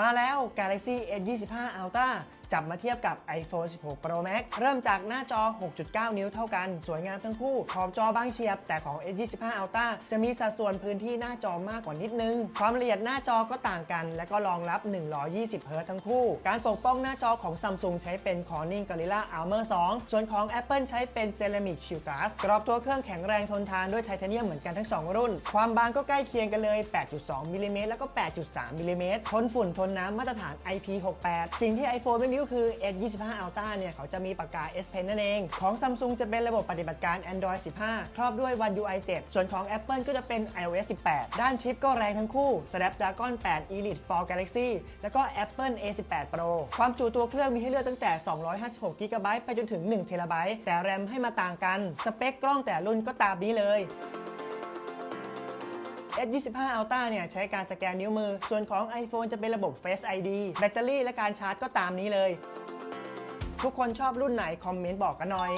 มาแล้ว Galaxy S25 Ultra จับมาเทียบกับ iPhone 16 Pro Max เริ่มจากหน้าจอ 6.9 นิ้วเท่ากัน สวยงามทั้งคู่ ขอบจอบางเฉียบ แต่ของ S25 Ultra จะมีสัดส่วนพื้นที่หน้าจอมากกว่านิดนึง ความละเอียดหน้าจอก็ต่างกัน และก็รองรับ 120 เฮิรตทั้งคู่ การปกป้องหน้าจอของ Samsung ใช้เป็น Corning Gorilla Armor 2 ส่วนของ Apple ใช้เป็น Ceramic Shield Glass กรอบตัวเครื่องแข็งแรงทนทานด้วยไทเทเนียมเหมือนกันทั้ง 2 รุ่น ความบางก็ใกล้เคียงกันเลย 8.2มิลลิเมตรแล้วก็ 8.3มิลลิเมตรทนฝุ่นทนนน้ำมาตรฐาน IP68 สิ่งที่ iPhone ไม่มีก็คือ S25 Ultra เนี่ย เขาจะมีปากกา S Pen นั่นเอง ของ Samsung จะเป็นระบบปฏิบัติการ Android 15 ครอบด้วย One UI 7 ส่วนของ Apple ก็จะเป็น iOS 18 ด้านชิปก็แรงทั้งคู่ Snapdragon 8 Elite for Galaxy แล้วก็ Apple A18 Pro ความจุตัวเครื่องมีให้เลือกตั้งแต่ 256 g b ไปจนถึง1 t b แต่แรมให้มาต่างกัน สเปคกล้องแต่รุ่นก็ตามนี้เลย S25 Ultra เนี่ยใช้การสแกนนิ้วมือ ส่วนของ iPhone จะเป็นระบบ Face ID แบตเตอรี่และการชาร์จก็ตามนี้เลย ทุกคนชอบรุ่นไหนคอมเมนต์บอกกันหน่อย